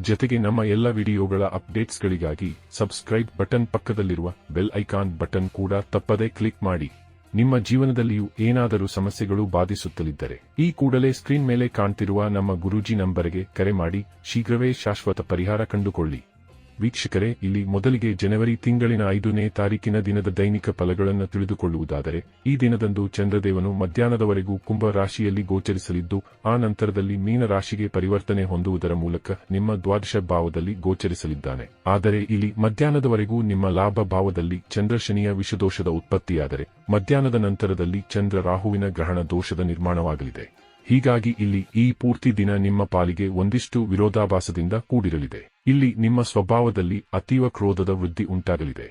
ಜೊತೆಗೆ ನಮ್ಮ ಎಲ್ಲ ವಿಡಿಯೋಗಳ ಅಪ್ಡೇಟ್ಸ್ಗಳಿಗಾಗಿ ಸಬ್ಸ್ಕ್ರೈಬ್ ಬಟನ್ ಪಕ್ಕದಲ್ಲಿರುವ ಬೆಲ್ ಐಕಾನ್ ಬಟನ್ ಕೂಡ ತಪ್ಪದೇ ಕ್ಲಿಕ್ ಮಾಡಿ. ನಿಮ್ಮ ಜೀವನದಲ್ಲಿಯೂ ಏನಾದರೂ ಸಮಸ್ಯೆಗಳು ಬಾಧಿಸುತ್ತಲಿದ್ದರೆ ಈ ಕೂಡಲೇ ಸ್ಕ್ರೀನ್ ಮೇಲೆ ಕಾಣ್ತಿರುವ ನಮ್ಮ ಗುರೂಜಿ ನಂಬರ್ಗೆ ಕರೆ ಮಾಡಿ, ಶೀಘ್ರವೇ ಶಾಶ್ವತ ಪರಿಹಾರ ಕಂಡುಕೊಳ್ಳಿ. ವೀಕ್ಷಕರೇ, ಇಲ್ಲಿ ಮೊದಲಿಗೆ ಜನವರಿ ತಿಂಗಳಿನ ಐದನೇ ತಾರೀಕಿನ ದಿನದ ದೈನಿಕ ಫಲಗಳನ್ನು ತಿಳಿದುಕೊಳ್ಳುವುದಾದರೆ, ಈ ದಿನದಂದು ಚಂದ್ರದೇವನು ಮಧ್ಯಾಹ್ನದವರೆಗೂ ಕುಂಭ ರಾಶಿಯಲ್ಲಿ ಗೋಚರಿಸಲಿದ್ದು, ಆ ನಂತರದಲ್ಲಿ ಮೀನ ರಾಶಿಗೆ ಪರಿವರ್ತನೆ ಹೊಂದುವುದರ ಮೂಲಕ ನಿಮ್ಮ ದ್ವಾದಶ ಭಾವದಲ್ಲಿ ಗೋಚರಿಸಲಿದ್ದಾನೆ. ಆದರೆ ಇಲ್ಲಿ ಮಧ್ಯಾಹ್ನದವರೆಗೂ ನಿಮ್ಮ ಲಾಭ ಭಾವದಲ್ಲಿ ಚಂದ್ರ ಶನಿಯ ವಿಷದೋಷದ ಉತ್ಪತ್ತಿಯಾದರೆ, ಮಧ್ಯಾಹ್ನದ ನಂತರದಲ್ಲಿ ಚಂದ್ರ ರಾಹುವಿನ ಗ್ರಹಣ ದೋಷದ ನಿರ್ಮಾಣವಾಗಲಿದೆ. ಹೀಗಾಗಿ ಇಲ್ಲಿ ಈ ಪೂರ್ತಿ ದಿನ ನಿಮ್ಮ ಪಾಲಿಗೆ ಒಂದಿಷ್ಟು ವಿರೋಧಾಭಾಸದಿಂದ ಕೂಡಿರಲಿದೆ. ಇಲ್ಲಿ ನಿಮ್ಮ ಸ್ವಭಾವದಲ್ಲಿ ಅತೀವ ಕ್ರೋಧದ ವೃದ್ಧಿ ಉಂಟಾಗಲಿದೆ.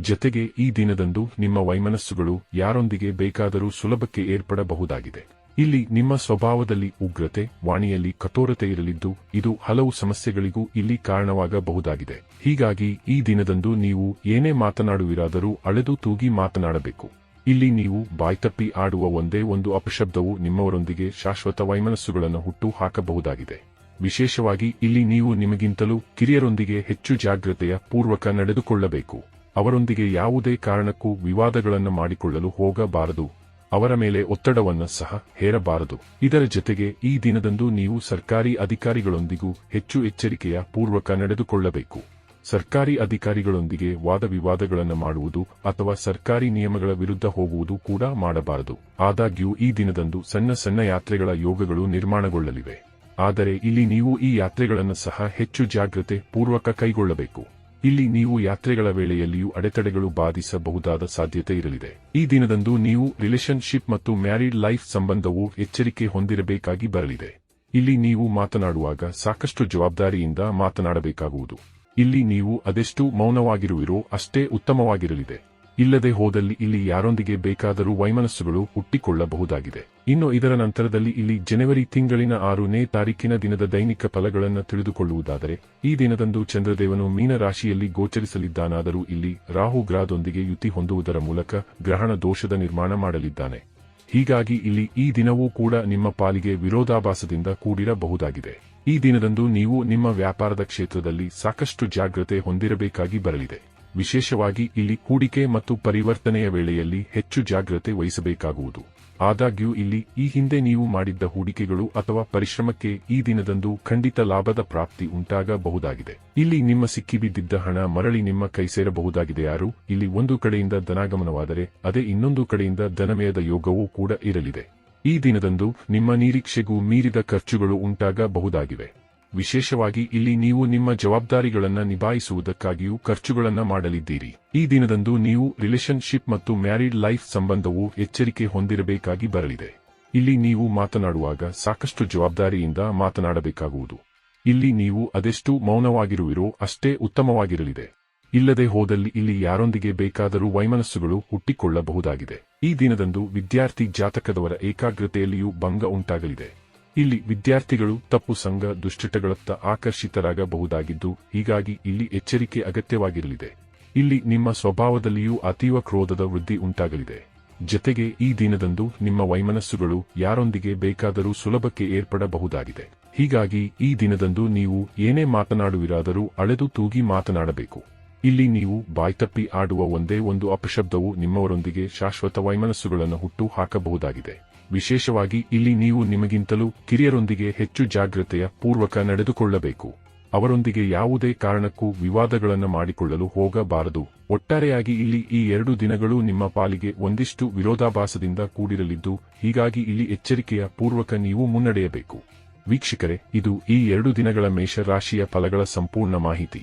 ಜತೆಗೆ ಈ ದಿನದಂದು ನಿಮ್ಮ ವೈಮನಸ್ಸುಗಳು ಯಾರೊಂದಿಗೆ ಬೇಕಾದರೂ ಸುಲಭಕ್ಕೆ ಏರ್ಪಡಬಹುದಾಗಿದೆ. ಇಲ್ಲಿ ನಿಮ್ಮ ಸ್ವಭಾವದಲ್ಲಿ ಉಗ್ರತೆ, ವಾಣಿಯಲ್ಲಿ ಕಠೋರತೆ ಇರಲಿದ್ದು, ಇದು ಹಲವು ಸಮಸ್ಯೆಗಳಿಗೂ ಇಲ್ಲಿ ಕಾರಣವಾಗಬಹುದಾಗಿದೆ. ಹೀಗಾಗಿ ಈ ದಿನದಂದು ನೀವು ಏನೇ ಮಾತನಾಡುವಿರಾದರೂ ಅಳೆದು ತೂಗಿ ಮಾತನಾಡಬೇಕು. ಇಲ್ಲಿ ನೀವು ಬಾಯ್ತಪ್ಪಿ ಆಡುವ ಒಂದೇ ಒಂದು ಅಪಶಬ್ದವು ನಿಮ್ಮವರೊಂದಿಗೆ ಶಾಶ್ವತ ವೈಮನಸ್ಸುಗಳನ್ನು ಹುಟ್ಟು ಹಾಕಬಹುದಾಗಿದೆ ವಿಶೇಷವಾಗಿ ಇಲ್ಲಿ ನೀವು ನಿಮಗಿಂತಲೂ ಕಿರಿಯರೊಂದಿಗೆ ಹೆಚ್ಚು ಜಾಗ್ರತೆಯ ಪೂರ್ವಕ ನಡೆದುಕೊಳ್ಳಬೇಕು. ಅವರೊಂದಿಗೆ ಯಾವುದೇ ಕಾರಣಕ್ಕೂ ವಿವಾದಗಳನ್ನು ಮಾಡಿಕೊಳ್ಳಲು ಹೋಗಬಾರದು. ಅವರ ಮೇಲೆ ಒತ್ತಡವನ್ನು ಸಹ ಹೇರಬಾರದು. ಇದರ ಜೊತೆಗೆ ಈ ದಿನದಂದು ನೀವು ಸರ್ಕಾರಿ ಅಧಿಕಾರಿಗಳೊಂದಿಗೂ ಹೆಚ್ಚು ಎಚ್ಚರಿಕೆಯ ಪೂರ್ವಕ ನಡೆದುಕೊಳ್ಳಬೇಕು. ಸರ್ಕಾರಿ ಅಧಿಕಾರಿಗಳೊಂದಿಗೆ ವಾದ ವಿವಾದಗಳನ್ನು ಮಾಡುವುದು ಅಥವಾ ಸರ್ಕಾರಿ ನಿಯಮಗಳ ವಿರುದ್ಧ ಹೋಗುವುದು ಕೂಡ ಮಾಡಬಾರದು. ಆದಾಗ್ಯೂ ಈ ದಿನದಂದು ಸಣ್ಣ ಸಣ್ಣ ಯಾತ್ರೆಗಳ ಯೋಗಗಳು ನಿರ್ಮಾಣಗೊಳ್ಳಲಿವೆ. ಆದರೆ ಇಲ್ಲಿ ನೀವು ಈ ಯಾತ್ರೆಗಳನ್ನು ಸಹ ಹೆಚ್ಚು ಜಾಗ್ರತೆ ಪೂರ್ವಕ ಕೈಗೊಳ್ಳಬೇಕು. ಇಲ್ಲಿ ನೀವು ಯಾತ್ರೆಗಳ ವೇಳೆಯಲ್ಲಿಯೂ ಅಡೆತಡೆಗಳು ಬಾಧಿಸಬಹುದಾದ ಸಾಧ್ಯತೆ ಇರಲಿದೆ. ಈ ದಿನದಂದು ನೀವು ರಿಲೇಶನ್ಶಿಪ್ ಮತ್ತು ಮ್ಯಾರಿಡ್ ಲೈಫ್ ಸಂಬಂಧವು ಎಚ್ಚರಿಕೆ ಹೊಂದಿರಬೇಕಾಗಿ ಬರಲಿದೆ. ಇಲ್ಲಿ ನೀವು ಮಾತನಾಡುವಾಗ ಸಾಕಷ್ಟು ಜವಾಬ್ದಾರಿಯಿಂದ ಮಾತನಾಡಬೇಕಾಗುವುದು. ಇಲ್ಲಿ ನೀವು ಅದೆಷ್ಟು ಮೌನವಾಗಿರುವಿರೋ ಅಷ್ಟೇ ಉತ್ತಮವಾಗಿರಲಿದೆ. ಇಲ್ಲದೆ ಹೋದಲ್ಲಿ ಇಲ್ಲಿ ಯಾರೊಂದಿಗೆ ಬೇಕಾದರೂ ವೈಮನಸ್ಸುಗಳು ಹುಟ್ಟಿಕೊಳ್ಳಬಹುದಾಗಿದೆ. ಇನ್ನು ಇದರ ನಂತರದಲ್ಲಿ ಇಲ್ಲಿ ಜನವರಿ ತಿಂಗಳಿನ ಆರುನೇ ತಾರೀಕಿನ ದಿನದ ದೈನಿಕ ಫಲಗಳನ್ನು ತಿಳಿದುಕೊಳ್ಳುವುದಾದರೆ, ಈ ದಿನದಂದು ಚಂದ್ರದೇವನು ಮೀನ ರಾಶಿಯಲ್ಲಿ ಗೋಚರಿಸಲಿದ್ದಾನಾದರೂ ಇಲ್ಲಿ ರಾಹು ಗ್ರಹದೊಂದಿಗೆ ಯುತಿ ಹೊಂದುವುದರ ಮೂಲಕ ಗ್ರಹಣ ದೋಷದ ನಿರ್ಮಾಣ ಮಾಡಲಿದ್ದಾನೆ. ಹೀಗಾಗಿ ಇಲ್ಲಿ ಈ ದಿನವೂ ಕೂಡ ನಿಮ್ಮ ಪಾಲಿಗೆ ವಿರೋಧಾಭಾಸದಿಂದ ಕೂಡಿರಬಹುದಾಗಿದೆ. ಈ ದಿನದಂದು ನೀವು ನಿಮ್ಮ ವ್ಯಾಪಾರದ ಕ್ಷೇತ್ರದಲ್ಲಿ ಸಾಕಷ್ಟು ಜಾಗ್ರತೆ ಹೊಂದಿರಬೇಕಾಗಿ ಬರಲಿದೆ. ವಿಶೇಷವಾಗಿ ಇಲ್ಲಿ ಹೂಡಿಕೆ ಮತ್ತು ಪರಿವರ್ತನೆಯ ವೇಳೆಯಲ್ಲಿ ಹೆಚ್ಚು ಜಾಗ್ರತೆ ವಹಿಸಬೇಕಾಗುವುದು. ಆದಾಗ್ಯೂ ಇಲ್ಲಿ ಈ ಹಿಂದೆ ನೀವು ಮಾಡಿದ್ದ ಹೂಡಿಕೆಗಳು ಅಥವಾ ಪರಿಶ್ರಮಕ್ಕೆ ಈ ದಿನದಂದು ಖಂಡಿತ ಲಾಭದ ಪ್ರಾಪ್ತಿ ಉಂಟಾಗಬಹುದಾಗಿದೆ. ಇಲ್ಲಿ ನಿಮ್ಮ ಸಿಕ್ಕಿಬಿದ್ದಿದ್ದ ಹಣ ಮರಳಿ ನಿಮ್ಮ ಕೈ ಸೇರಬಹುದಾಗಿದೆ ಯಾರು? ಇಲ್ಲಿ ಒಂದು ಕಡೆಯಿಂದ ಧನಾಗಮನವಾದರೆ ಅದೇ ಇನ್ನೊಂದು ಕಡೆಯಿಂದ ಧನಮಯದ ಯೋಗವೂ ಕೂಡ ಇರಲಿದೆ. ಈ ದಿನದಂದು ನಿಮ್ಮ ನಿರೀಕ್ಷೆಗೂ ಮೀರಿದ ಖರ್ಚುಗಳು ಉಂಟಾಗಬಹುದಾಗಿವೆ. ವಿಶೇಷವಾಗಿ ಇಲ್ಲಿ ನೀವು ನಿಮ್ಮ ಜವಾಬ್ದಾರಿಗಳನ್ನು ನಿಭಾಯಿಸುವುದಕ್ಕಾಗಿಯೂ ಖರ್ಚುಗಳನ್ನು ಮಾಡಲಿದ್ದೀರಿ. ಈ ದಿನದಂದು ನೀವು ರಿಲೇಶನ್ಶಿಪ್ ಮತ್ತು ಮ್ಯಾರಿಡ್ ಲೈಫ್ ಸಂಬಂಧವು ಎಚ್ಚರಿಕೆ ಹೊಂದಿರಬೇಕಾಗಿ ಬರಲಿದೆ. ಇಲ್ಲಿ ನೀವು ಮಾತನಾಡುವಾಗ ಸಾಕಷ್ಟು ಜವಾಬ್ದಾರಿಯಿಂದ ಮಾತನಾಡಬೇಕಾಗುವುದು. ಇಲ್ಲಿ ನೀವು ಅದೆಷ್ಟು ಮೌನವಾಗಿರುವಿರೋ ಅಷ್ಟೇ ಉತ್ತಮವಾಗಿರಲಿದೆ. ಇಲ್ಲದೆ ಹೋದಲ್ಲಿ ಇಲ್ಲಿ ಯಾರೊಂದಿಗೆ ಬೇಕಾದರೂ ವೈಮನಸ್ಸುಗಳು ಹುಟ್ಟಿಕೊಳ್ಳಬಹುದಾಗಿದೆ. ಈ ದಿನದಂದು ವಿದ್ಯಾರ್ಥಿ ಜಾತಕದವರ ಏಕಾಗ್ರತೆಯಲ್ಲಿಯೂ ಭಂಗ ಉಂಟಾಗಲಿದೆ. ಇಲ್ಲಿ ವಿದ್ಯಾರ್ಥಿಗಳು ತಪ್ಪು ಸಂಘ ದುಶ್ಚಟಗಳತ್ತ ಆಕರ್ಷಿತರಾಗಬಹುದಾಗಿದ್ದು, ಹೀಗಾಗಿ ಇಲ್ಲಿ ಎಚ್ಚರಿಕೆ ಅಗತ್ಯವಾಗಿರಲಿದೆ. ಇಲ್ಲಿ ನಿಮ್ಮ ಸ್ವಭಾವದಲ್ಲಿಯೂ ಅತೀವ ಕ್ರೋಧದ ವೃದ್ಧಿ ಉಂಟಾಗಲಿದೆ. ಜತೆಗೆ ಈ ದಿನದಂದು ನಿಮ್ಮ ವೈಮನಸ್ಸುಗಳು ಯಾರೊಂದಿಗೆ ಬೇಕಾದರೂ ಸುಲಭಕ್ಕೆ ಏರ್ಪಡಬಹುದಾಗಿದೆ. ಹೀಗಾಗಿ ಈ ದಿನದಂದು ನೀವು ಏನೇ ಮಾತನಾಡುವಿರಾದರೂ ಅಳೆದು ತೂಗಿ ಮಾತನಾಡಬೇಕು. ಇಲ್ಲಿ ನೀವು ಬಾಯ್ತಪ್ಪಿ ಆಡುವ ಒಂದೇ ಒಂದು ಅಪಶಬ್ದವು ನಿಮ್ಮವರೊಂದಿಗೆ ಶಾಶ್ವತ ವೈಮನಸ್ಸುಗಳನ್ನು ಹುಟ್ಟು ಹಾಕಬಹುದಾಗಿದೆ ವಿಶೇಷವಾಗಿ ಇಲ್ಲಿ ನೀವು ನಿಮಗಿಂತಲೂ ಕಿರಿಯರೊಂದಿಗೆ ಹೆಚ್ಚು ಜಾಗ್ರತೆಯ ಪೂರ್ವಕ ನಡೆದುಕೊಳ್ಳಬೇಕು. ಅವರೊಂದಿಗೆ ಯಾವುದೇ ಕಾರಣಕ್ಕೂ ವಿವಾದಗಳನ್ನು ಮಾಡಿಕೊಳ್ಳಲು ಹೋಗಬಾರದು. ಒಟ್ಟಾರೆಯಾಗಿ ಇಲ್ಲಿ ಈ ಎರಡು ದಿನಗಳು ನಿಮ್ಮ ಪಾಲಿಗೆ ಒಂದಿಷ್ಟು ವಿರೋಧಾಭಾಸದಿಂದ ಕೂಡಿರಲಿದ್ದು, ಹೀಗಾಗಿ ಇಲ್ಲಿ ಎಚ್ಚರಿಕೆಯ ಪೂರ್ವಕ ನೀವು ಮುನ್ನಡೆಯಬೇಕು. ವೀಕ್ಷಕರೇ, ಇದು ಈ ಎರಡು ದಿನಗಳ ಮೇಷ ರಾಶಿಯ ಫಲಗಳ ಸಂಪೂರ್ಣ ಮಾಹಿತಿ.